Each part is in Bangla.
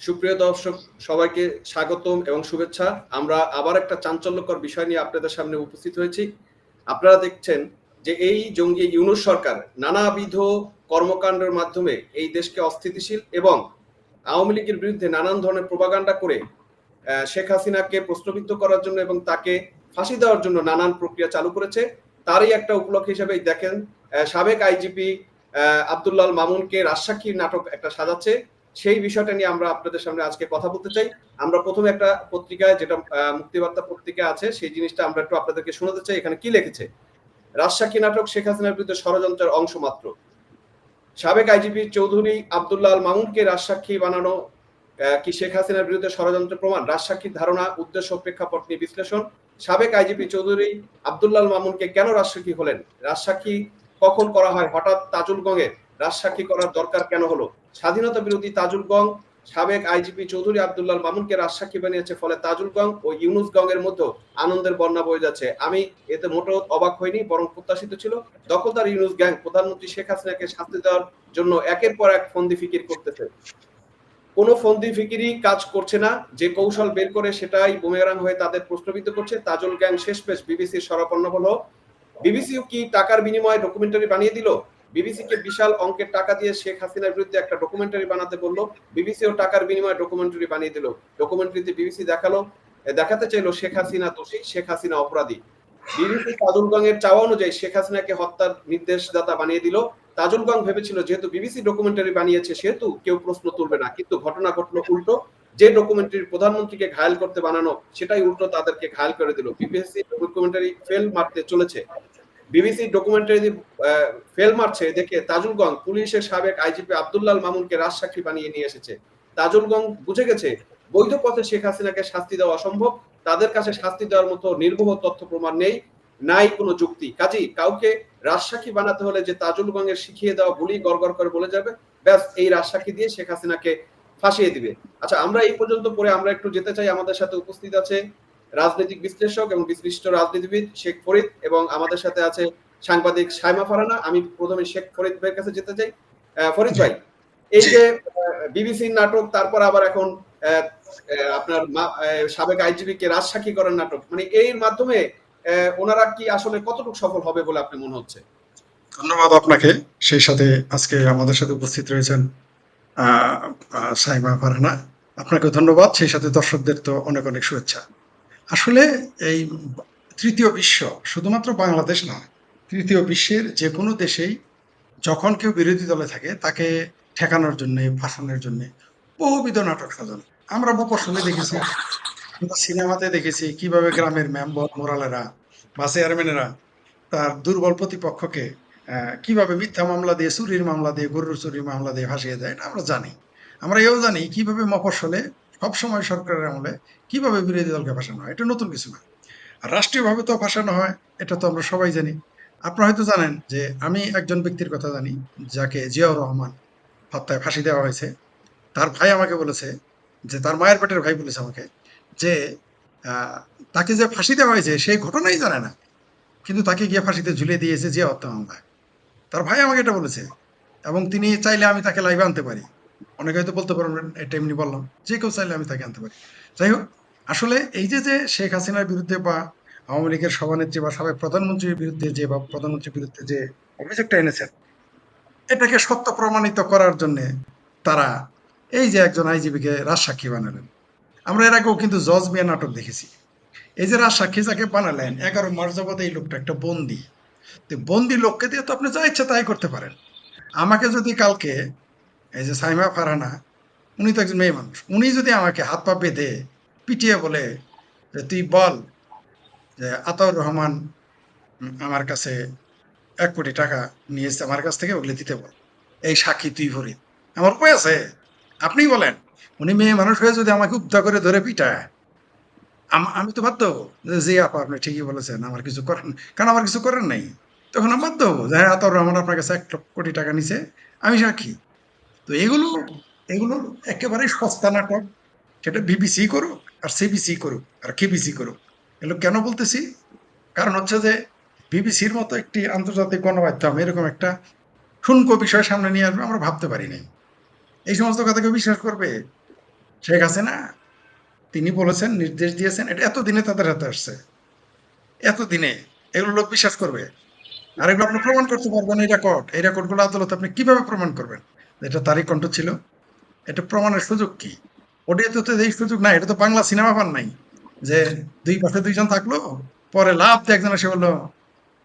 সুপ্রিয় দর্শক, সবাইকে স্বাগতম এবং শুভেচ্ছা। আমরা আবার একটা চাঞ্চল্যকর বিষয় নিয়ে আপনাদের সামনে উপস্থিত হয়েছি। আপনারা দেখছেন যে এই জঙ্গি ইউনুস সরকার নানাবিধ কর্মকাণ্ডের মাধ্যমে এই দেশকে অস্থিতিশীল এবং আওয়ামী লীগের বিরুদ্ধে নানান ধরনের প্রোপাগান্ডা করে শেখ হাসিনাকে প্রশ্নবিদ্ধ করার জন্য এবং তাকে ফাঁসি দেওয়ার জন্য নানান প্রক্রিয়া চালু করেছে। তারই একটা উপলক্ষ হিসেবে দেখেন সাবেক আইজিপি আবদুল্লাল মামুনকে রাজসাক্ষীর নাটক একটা সাজাচ্ছে। সেই বিষয়টা নিয়ে আমরা আপনাদের সামনে আজকে কথা বলতে চাই। আমরা প্রথমে একটা পত্রিকায় যেটা মুক্তিবার্তা পত্রিকা আছে, সেই জিনিসটা আমরা একটু আপনাদেরকে শোনাতে চাই। এখানে কি লিখেছে? রাজসাক্ষী নাটক শেখ হাসিনার বিরুদ্ধে ষড়যন্ত্রের অংশ মাত্র। সাবেক আইজিপি চৌধুরী আবদুল্লাহ মামুনকে রাজসাক্ষী বানানো কি শেখ হাসিনার বিরুদ্ধে ষড়যন্ত্র প্রমাণ? রাজসাক্ষীর ধারণা, উদ্দেশ্য, প্রেক্ষাপট নিয়ে বিশ্লেষণ। সাবেক আইজিপি চৌধুরী আবদুল্লাহ আল মামুনকে কেন রাজসাক্ষী হলেন? রাজসাক্ষী কখন করা হয়? হঠাৎ তাজুলগঞ্জে রাজসাক্ষী করার দরকার কেন হলো? স্বাধীনতা বিরোধী তাজুলগঞ্জ সাবেক আইজিপি চৌধুরী আবদুল্লাহ মামুনকে রাজসাক্ষী বানিয়েছে ফলে তাজুলগঞ্জ ও ইউনুসগঞ্জ এর মধ্যে আনন্দের বন্যা বয়ে যাচ্ছে। আমি এতে মোটেও অবাক হইনি, বরং প্রত্যাশিত ছিল দখলদার ইউনুস গ্যাং প্রধানমন্ত্রী শেখ হাসিনাকে শাস্তি দেওয়ার জন্য একের পর এক ফন্দি ফিকির করতেছে। কোনো ফন্দি ফিকিরই কাজ করছে না, যে কৌশল বের করে সেটাই বুমেরাং হয়ে তাদের প্রশ্নবিদ্ধ করছে। তাজুল গ্যাং শেষ পেশ বিবিসির সরাপন্ন হলো। বিবিসিও কি টাকার বিনিময়ে ডকুমেন্টারি বানিয়ে দিল? বিবিসি কে বিশাল অঙ্কের টাকা দিয়ে শেখ হাসিনার বিরুদ্ধে একটা ডকুমেন্টারি বানাতে বলল। বিবিসিও টাকার বিনিময়ে ডকুমেন্টারি বানিয়ে দিল। ডকুমেন্টারিতে বিবিসি দেখাল দেখাতে চাইলো শেখ হাসিনা দোষী, শেখ হাসিনা অপরাধী। বিবিসি চাওয়া অনুযায়ী শেখ হাসিনাকে হত্যার নির্দেশদাতা বানিয়ে দিল। ভেবেছিল যেহেতু বিবিসি ডকুমেন্টারি বানিয়েছে, সেহেতু কেউ প্রশ্ন তুলবে না। কিন্তু ঘটনা ঘটলো উল্টো। যে ডকুমেন্টারি প্রধানমন্ত্রীকে ঘায়াল করতে বানানো, সেটাই উল্টো তাদেরকে ঘায়াল করে দিল। বিবিসি ডকুমেন্টারি ফেল মারতে চলেছে। বিবিসি ডকুমেন্টারি ফেল মারছে দেখে তাজুলগঞ্জ পুলিশের সাবেক আইজিপি আবদুল্লাহ মামুনকে রাজসাক্ষী বানিয়ে নিয়ে এসেছে। তাজুলগঞ্জ বুঝে গেছে, বৈধ পথে শেখ হাসিনাকে শাস্তি দেওয়া অসম্ভব, তাদের কাছে শাস্তি দেওয়ার মতো নির্বহ তথ্য প্রমাণ নেই, নাই কোনো যুক্তি। কাজী, কাউকে রাজসাক্ষী বানাতে হলে যে তাজুলগঞ্জের শিখিয়ে দেওয়া গুলি গড়গড় করে বলে যাবে, ব্যাস, এই রাজসাক্ষী দিয়ে শেখ হাসিনাকে ফাঁসিয়ে দিবে। আচ্ছা আমরা এই পর্যন্ত পরে আমরা একটু যেতে চাই, আমাদের সাথে উপস্থিত আছে রাজনৈতিক বিশ্লেষক এবং বিশিষ্ট রাজনীতিবিদ শেখ ফরিদ এবং আমাদের সাথে আছে সাংবাদিক সাইমা ফারানা। আমি প্রথমে শেখ ফরিদ ভাইয়ের কাছে যেতে চাই। ফরিদ ভাই এই যে বিবিসির নাটক তারপর আবার এখন আপনার সাবেক আইজিবি কে রাজসাক্ষী করার নাটক মানে এর মাধ্যমে ওনারা কি আসলে কতটুকু সফল হবে বলে আপনি মনে হচ্ছে? ধন্যবাদ আপনাকে। সেই সাথে আজকে আমাদের সাথে উপস্থিত রয়েছেন সাইমা ফারহানা আপনাকে ধন্যবাদ। সেই সাথে দর্শকদের তো অনেক অনেক শুভেচ্ছা। আসলে এই তৃতীয় বিশ্ব শুধুমাত্র বাংলাদেশ না তৃতীয় বিশ্বের যে কোনো দেশেই যখন কেউ বিরোধী দলে থাকে, তাকে ঠেকানোর জন্য, ফাঁসানোর জন্য বহুবিধ নাটক সাজানো। আমরা মফসলে দেখেছি আমরা সিনেমাতে দেখেছি কীভাবে গ্রামের মেম্বার, মোরালেরা বা চেয়ারম্যানেরা তার দুর্বল প্রতিপক্ষকে কীভাবে মিথ্যা মামলা দিয়ে, চুরির মামলা দিয়ে, গরুর চুরির মামলা দিয়ে ভাসিয়ে দেয়, এটা আমরা জানি। আমরা এও জানি কীভাবে মফস্বলে সবসময় সরকারের আমলে কীভাবে বিরোধী দলকে ভাসানো হয়? এটা নতুন কিছু না। আর রাষ্ট্রীয়ভাবে তো ভাসানো হয়, এটা তো আমরা সবাই জানি। আপনারা হয়তো জানেন যে আমি একজন ব্যক্তির কথা জানি, যাকে জিয়াউর রহমান হত্যায় ফাঁসি দেওয়া হয়েছে। তার ভাই আমাকে বলেছে যে, তার মায়ের পেটের ভাই বলেছে আমাকে যে তাকে যে ফাঁসি দেওয়া হয়েছে সেই ঘটনাই জানে না। কিন্তু তাকে গিয়ে ফাঁসিতে ঝুলিয়ে দিয়েছে জিয়া হত্যা মামলায়। তার ভাই আমাকে এটা বলেছে এবং তিনি চাইলে আমি তাকে লাইভে আনতে পারি। অনেকে হয়তো বলতে পারবেন এটা এমনি বললাম। যে কেউ চাইলে আমি তাকে আনতে পারি। যাই হোক, আসলে এই যে যে শেখ হাসিনার বিরুদ্ধে বা আওয়ামী লীগের সভানেত্রী বা সাবেক প্রধানমন্ত্রীর বিরুদ্ধে যে বা প্রধানমন্ত্রীর বিরুদ্ধে যে অভিযোগটা এনেছেন, এটাকে সত্য প্রমাণিত করার জন্য তারা এই যে একজন আইজিবিকে রাজসাক্ষী বানালেন। আমরা এর আগেও কিন্তু জজ মিয়া নাটক দেখেছি। এই যে রাজসাক্ষী যাকে বানালেন, এগারো মাস যাবত এই লোকটা একটা বন্দি। তো বন্দি লোককে দিয়ে তো আপনি যা ইচ্ছা তাই করতে পারেন। আমাকে যদি কালকে এই যে সাইমা ফারহানা, উনি তো একজন মেয়ে মানুষ। উনি যদি আমাকে হাত পা বেঁধে পিটিয়ে বলে যে, তুই বল যে, আতাউর রহমান আমার কাছে এক কোটি টাকা নিয়েছে আমার কাছ থেকে ওগুলো দিতে বল। এই সাক্ষী তুই ভরি। আমার উপায় আছে। আপনি বলেন, উনি মেয়ে মানুষ হয়ে যদি আমাকে উদ্ধার করে ধরে পিটায়, আম- তো বাধ্য হব। যে আপা, আপনি ঠিকই বলেছেন, আমার কিছু করেন কারণ আমার কিছু করেন নাই। তখন আমি বাধ্য হব যে হ্যাঁ আতাউর রহমান আপনার কাছে এক কোটি টাকা নিছে আমি সাক্ষী। তো এগুলো এগুলো একেবারে সস্তা নাটক। সেটা বিবিসি করুক আর সিবিসি করুক আর কেবিসি করুক। এগুলো কেন বলতেছি? কারণ হচ্ছে যে বিবিসির মতো একটি আন্তর্জাতিক গণমাধ্যম এরকম একটা ঠুনকো বিষয় সামনে নিয়ে আসবে আমরা ভাবতে পারি নাই। এই সমস্ত কথা কেউ বিশ্বাস করবে? শেখ হাসিনা তিনি বলেছেন নির্দেশ দিয়েছেন এটা এতদিনে তাদের হাতে আসছে। এতদিনে এগুলো লোক বিশ্বাস করবে। আর এগুলো আপনি প্রমাণ করতে পারবেন এই রেকর্ড এই রেকর্ডগুলো আদালত আপনি কীভাবে প্রমাণ করবেন? এটা তারই কণ্ঠ ছিল। এটা প্রমাণের সুযোগ কি? ওডিওতে তো এই সুযোগ নাই, এটা তো বাংলা সিনেমা পান নাই। যে দুই পাশে দুইজন থাকল, পরে লাভ দিয়ে একজন এসে বলল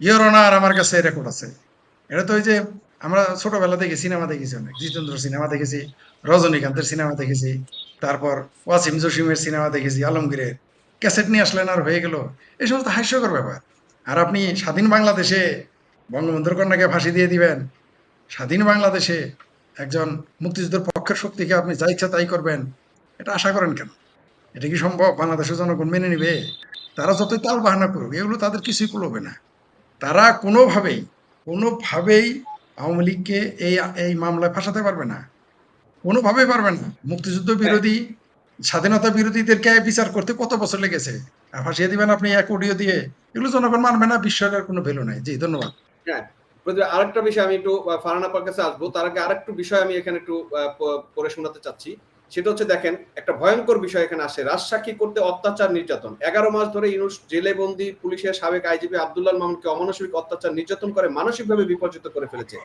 ইয়র অনার আমার কাছে রেকর্ড আছে। এটা তো ওই যে আমরা ছোটবেলা থেকে সিনেমা দেখেছি অনেক। জিতেন্দ্র সিনেমা দেখেছি, রজনীকান্তের সিনেমা দেখেছি, তারপর ওয়াসিম জসিমের সিনেমা দেখেছি, আলমগীরের। ক্যাসেট নিয়ে আসলেন আর হয়ে গেল। এই সমস্ত হাস্যকর ব্যাপার। আর আপনি স্বাধীন বাংলাদেশে বঙ্গবন্ধুর কন্যাকে ফাঁসি দিয়ে দিবেন, স্বাধীন বাংলাদেশে একজন মুক্তিযুদ্ধের পক্ষের শক্তিকে আপনি যা ইচ্ছা তাই করবেন এটা আশা করেন কেন? এটা কি সম্ভব? বাংলাদেশের জনগণ মেনে নিবে? তারা যতই তাল বাহানা করুক এগুলো তাদের কিছুই কুলোবে না। তারা কোনোভাবেই কোনোভাবেই আওয়ামী লীগকে এই এই মামলায় ফাঁসাতে পারবে না। কোনোভাবেই পারবে না। মুক্তিযুদ্ধ বিরোধী স্বাধীনতা বিরোধীদেরকে বিচার করতে কত বছর লেগেছে? আর ফাঁসিয়ে দিবেন আপনি এক অডিও দিয়ে এগুলো জনগণ মানবে না বিশ্বের কোনো ভ্যালু নাই। জি ধন্যবাদ। প্রদীপ, আরেকটা বিষয় আমি একটু আহ, ফারহান আপার কাছে আসব। তার আগে আরেকটু বিষয় আমি এখানে একটু পড়ে শোনাতে চাচ্ছি। সেটা হচ্ছে দেখেন একটা ভয়ঙ্কর বিষয় এখানে আসে। রাজসাক্ষী করতে অত্যাচার নির্যাতন। এগারো মাস ধরে ইউনুস জেলে বন্দি পুলিশের সাবেক আইজিপি আব্দুল্লাহ মামুনকে অমানসিক অত্যাচার নির্যাতন করে মানসিকভাবে বিপর্যিত করে ফেলেছে।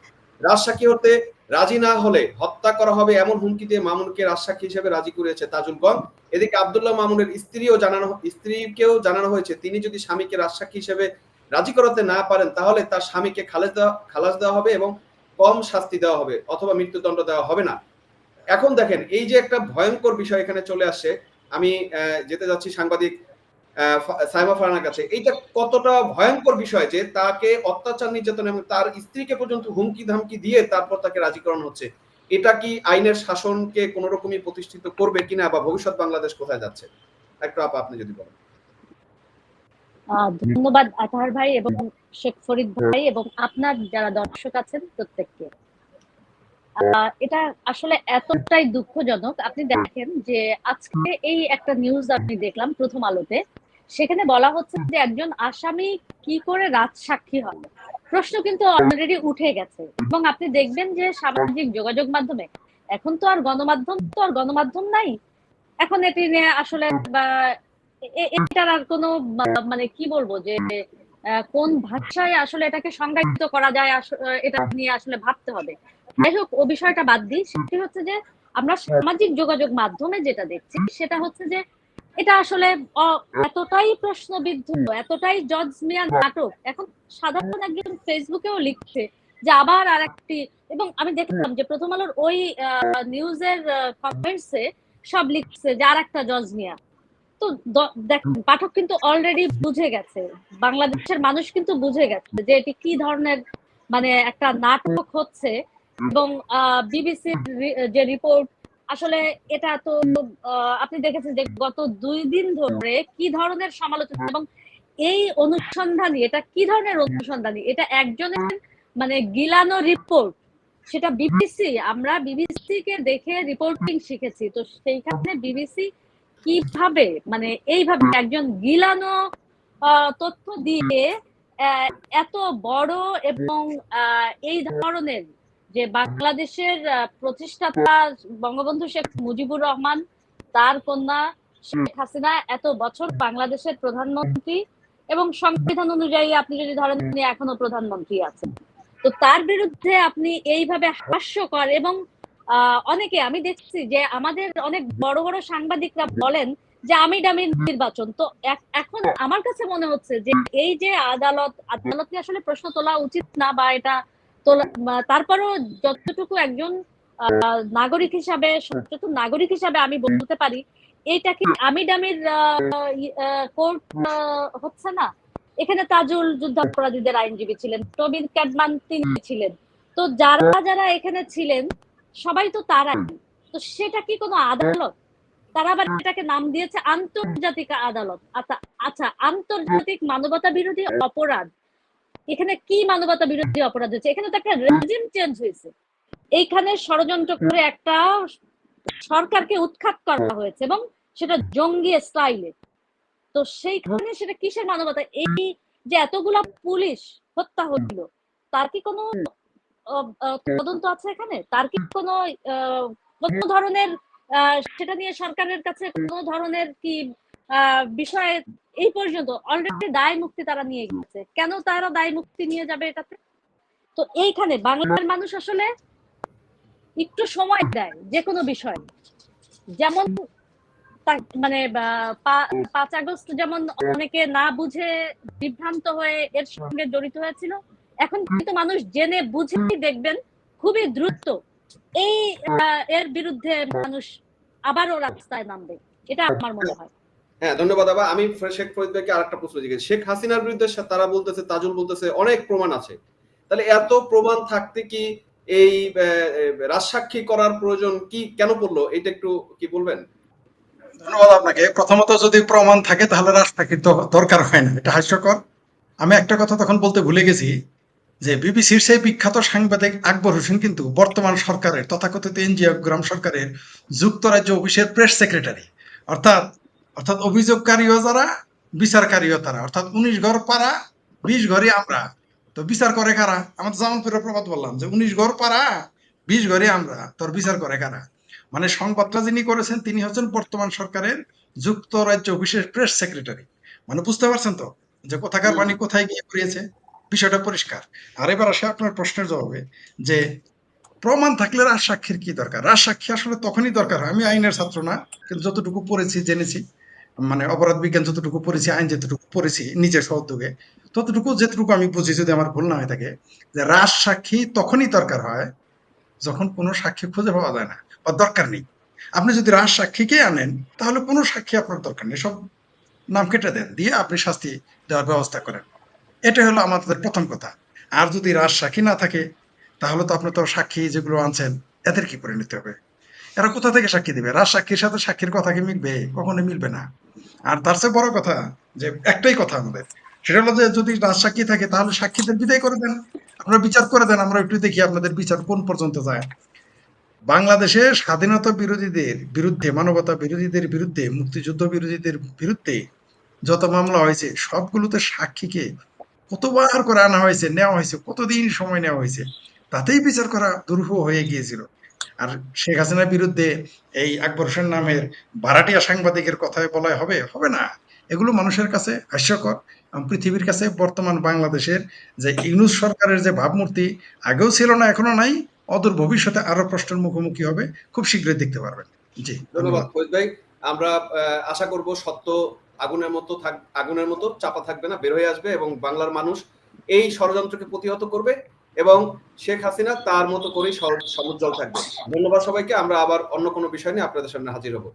রাজসাক্ষী হতে রাজি না হলে হত্যা করা হবে এমন হুমকি দিয়ে মামুনকে রাজসাক্ষী হিসেবে রাজি করেছে তাজুলগঞ্জ এদিকে আব্দুল্লাহ মামুনের স্ত্রীও জানানো স্ত্রীকেও জানানো হয়েছে তিনি যদি স্বামীকে রাজসাক্ষী হিসেবে রাজি করাতে না পারেন, তাহলে তার স্বামীকে খালেজ দেওয়া, খালাস দেওয়া হবে এবং কম শাস্তি দেওয়া হবে অথবা মৃত্যুদণ্ড দেওয়া হবে না। এখন দেখেন, এই যে একটা ভয়ঙ্কর বিষয় এখানে চলে আসছে। আমি যেতে যাচ্ছি সাংবাদিক সাইমা ফারানার কাছে। এইটা কতটা ভয়ঙ্কর বিষয় যে তাকে অত্যাচার, নির্যাতন এবং তার স্ত্রীকে পর্যন্ত হুমকি ধামকি দিয়ে তারপর তাকে রাজি করানো হচ্ছে। এটা কি আইনের শাসনকে কোন রকমই প্রতিষ্ঠিত করবে কিনা বা ভবিষ্যৎ বাংলাদেশ কোথায় যাচ্ছে? একটু আপা, আপনি যদি বলেন। ধন্যবাদ আতাহার ভাই এবং শেখ ফরিদ ভাই এবং আপনার যারা দর্শক আছেন প্রত্যেককে। এটা আসলে এতটাই দুঃখজনক। আপনি দেখেন যে আজকে এই একটা নিউজ আমি দেখলাম প্রথম আলোতে। সেখানে বলা হচ্ছে যে একজন আসামি কি করে রাজসাক্ষী হবে প্রশ্ন কিন্তু অলরেডি উঠে গেছে। এবং আপনি দেখবেন যে সামাজিক যোগাযোগ মাধ্যমে এখন তো আর গণমাধ্যম তো আর গণমাধ্যম নাই। এখন এটি নিয়ে আসলে বা এটার আর কোনো মানে কি বলব যে কোন ভাষায় আসলে এটাকে সংজ্ঞায়িত করা যায় এটা নিয়ে আসলে ভাবতে হবে। যাই হোক, ও বিষয়টা বাদ দিই। সেটি হচ্ছে যে, আমরা সামাজিক যোগাযোগ মাধ্যমে যেটা দেখছি, সেটা হচ্ছে যে, এটা আসলে এতটাই প্রশ্নবিদ্ধ, এতটাই জজ নাটক। এখন সাধারণ একজন ফেসবুকেও লিখছে যে, আবার আর একটি এবং আমি দেখলাম যে, প্রথম আলোর ওই নিউজের কমেন্টসে সব লিখছে যে আর একটা জজ মিয়া তো দেখেন পাঠক কিন্তু অলরেডি বুঝে গেছে। বাংলাদেশের মানুষ কিন্তু বুঝে গেছে যে এটি কি ধরনের মানে একটা নাটক হচ্ছে এবং বিবিসির যে রিপোর্ট আসলে এটা তো আপনি দেখেছেন যে গত দুই দিন ধরে কি ধরনের সমালোচনা এবং এই অনুসন্ধানী এটা কি ধরনের অনুসন্ধানী? এটা একজনের মানে গিলানো রিপোর্ট সেটা বিবিসি আমরা বিবিসি কে দেখে রিপোর্টিং শিখেছি। তো সেইখানে বিবিসি কীভাবে মানে এইভাবে একজন গিলানো তথ্য দিয়ে এত বড় এবং এই ধরনের যে বাংলাদেশের প্রতিষ্ঠাতা বঙ্গবন্ধু শেখ মুজিবুর রহমান, তার কন্যা শেখ হাসিনা, এত বছর বাংলাদেশের প্রধানমন্ত্রী এবং সংবিধান অনুযায়ী আপনি যদি ধরেন তিনি এখনও প্রধানমন্ত্রী আছেন। তো তার বিরুদ্ধে আপনি এইভাবে হাস্যকর এবং অনেকে, আমি দেখছি যে আমাদের অনেক বড় বড় সাংবাদিকরা বলেন যে আমি ডামির নির্বাচন। তো এখন আমার কাছে মনে হচ্ছে যে এই যে আদালত আদালতে আসলে প্রশ্ন তোলা উচিত না বা এটা তোলা তারপরও যতটুকু একজন নাগরিক হিসাবে, সচেতন নাগরিক হিসাবে আমি বলতে পারি, এটা কি আমি ডামির কোর্ট হচ্ছে না? এখানে তাজুল যুদ্ধাপরাধীদের আইনজীবী ছিলেন টবিন ক্যাডমান তিনি ছিলেন। তো যারা যারা এখানে ছিলেন সবাই তো তারাই। তো সেটা কি কোনো আদালত? তারা আবার এটাকে নাম দিয়েছে আন্তর্জাতিক আদালত। আচ্ছা আচ্ছা আন্তর্জাতিক মানবতা বিরোধী অপরাধ। এখানে কি মানবতা বিরোধী অপরাধ হয়েছে? এখানে তো একটা রেজিম চেঞ্জ হয়েছে। এইখানে ষড়যন্ত্র করে একটা সরকারকে উৎখাত করা হয়েছে এবং সেটা জঙ্গি স্টাইলে তো সেইখানে সেটা কিসের মানবতা? এই যে এতগুলা পুলিশ হত্যা হইল তার কি কোনো তদন্ত আছে এখানে? তার কি কোনো কোনো ধরনের সেটা নিয়ে সরকারের কাছে কোন ধরনের কি বিষয়ে এই পর্যন্ত অলরেডি দায় মুক্তি তারা নিয়ে গেছে। কেন তারা দায় মুক্তি নিয়ে যাবে এটাতে? তো এইখানে বাংলার মানুষ আসলে একটু সময় দেয় যে কোনো বিষয়। যেমন মানে বা, পাঁচ আগস্ট যেমন অনেকে না বুঝে বিভ্রান্ত হয়ে এর সঙ্গে জড়িত হয়েছিল এখন কিন্তু মানুষ জেনে বুঝেই দেখবেন খুবই দ্রুত এই এর বিরুদ্ধে মানুষ আবারও রাস্তায় নামবে। এটা আমার মনে হয়। হ্যাঁ ধন্যবাদ আবার। আমি শেখ ফরিদ ভাইকে আরেকটা প্রশ্ন জিজ্ঞেস শেখ হাসিনার বিরুদ্ধে তারা বলতেছে তাজুল বলতেছে অনেক প্রমাণ আছে। তাহলে এত প্রমাণ থাকতে কি এই রাজসাক্ষী করার প্রয়োজন কি কেন পড়ল? এটা একটু কি বলবেন? ধন্যবাদ আপনাকে। প্রথমত যদি প্রমাণ থাকে তাহলে তো দরকার হয় না। এটা হাস্যকর। আমি একটা কথা তখন বলতে ভুলে গেছি। যে বিবিসির সেই বিখ্যাত সাংবাদিক আকবর হোসেন কিন্তু বর্তমান সরকারের, তথাকথিত এনজিওগ্রাম সরকারের যুক্তরাজ্য অফিসের প্রেস সেক্রেটারি। অর্থাৎ অর্থাৎ অভিযোগকারীও যারা, বিচারকারীও তারা। অর্থাৎ উনিশ ঘর পাড়া, বিশ ঘরই আমরা। তো বিচার করে কারা? আমাদের জামানপুরের প্রবাদ বললাম যে উনিশ ঘর পাড়া, বিশ ঘরে আমরা। তোর বিচার করে কারা? মানে সংবাদটা যিনি করেছেন, তিনি হচ্ছেন বর্তমান সরকারের যুক্তরাজ্য অফিসের প্রেস সেক্রেটারি। মানে বুঝতে পারছেন তো? যে কোথাকার। বাণী কোথায় গিয়ে পড়িয়েছে? বিষয়টা পরিষ্কার। আর এবার আসে আপনার প্রশ্নের জবাবে যে প্রমাণ থাকলে রাজ সাক্ষীর কি দরকার? রাজ সাক্ষী আসলে তখনই দরকার হয়। আমি আইনের ছাত্র না, কিন্তু যতটুকু পড়েছি, জেনেছি মানে অপরাধ বিজ্ঞান যতটুকু পড়েছি, আইন যতটুকু পড়েছি, নিজের সহযোগে, ততটুকু যেটুকু আমি বুঝি যদি আমার ভুল না হয়ে থাকে, যে রাজ সাক্ষী তখনই দরকার হয় যখন কোনো সাক্ষী খুঁজে পাওয়া যায় না, বা দরকার নেই। আপনি যদি রাজ সাক্ষীকে আনেন, তাহলে কোনো সাক্ষী আপনার দরকার নেই। সব নাম কেটে দেন, দিয়ে আপনি শাস্তি দেওয়ার ব্যবস্থা করেন। এটা হলো আমাদের প্রথম কথা। আর যদি রাজ সাক্ষী না থাকে, তাহলে তো আপনি তো সাক্ষী যেগুলো আনছেন, এদের কি করে নিতে হবে? এরা কোথা থেকে সাক্ষী দিবে? রাজ সাক্ষীর সাথে সাক্ষীর কথা কি মিলবে? কখনোই মিলবে না। আর তার চেয়ে বড় কথা, যে একটাই কথা আমাদের, সেটা হলো যে যদি রাজ সাক্ষী থাকে, তাহলে সাক্ষীদের বিদায় করে দেন। আপনারা বিচার করে দেন, আমরা একটু দেখি আপনাদের বিচার কোন পর্যন্ত যায়। বাংলাদেশে স্বাধীনতা বিরোধীদের বিরুদ্ধে, মানবতা বিরোধীদের বিরুদ্ধে, মুক্তিযুদ্ধ বিরোধীদের বিরুদ্ধে যত মামলা হয়েছে, সবগুলোতে সাক্ষীকে কতবার করে আনা হয়েছে নেওয়া হয়েছে কতদিন সময় নেওয়া হয়েছে তাতেই বিচার করা দুরূহ হয়ে গিয়েছিল। আর শেখ হাসিনার বিরুদ্ধে এই আকবর হোসেন নামের ভাড়াটিয়া সাংবাদিকের কথায় বলা হবে হবে না। এগুলো মানুষের কাছে হাস্যকর। পৃথিবীর কাছে বর্তমান বাংলাদেশের যে ইউনুস সরকারের যে ভাবমূর্তি আগেও ছিল না এখনও নাই। অদূর ভবিষ্যতে আরও প্রশ্নের মুখোমুখি হবে। খুব শীঘ্রই দেখতে পারবেন। জি ধন্যবাদ ভাই। আমরা আশা করব সত্য আগুনের মতো থাক, আগুনের মতো চাপা থাকবে না, বের হয়ে আসবে এবং বাংলার মানুষ এই ষড়যন্ত্রকে প্রতিহত করবে এবং শেখ হাসিনা তার মতো করেই সমুজ্জ্বল থাকবে। ধন্যবাদ সবাইকে, আমরা আবার অন্য কোনো বিষয় নিয়ে আপনাদের সামনে হাজির হব।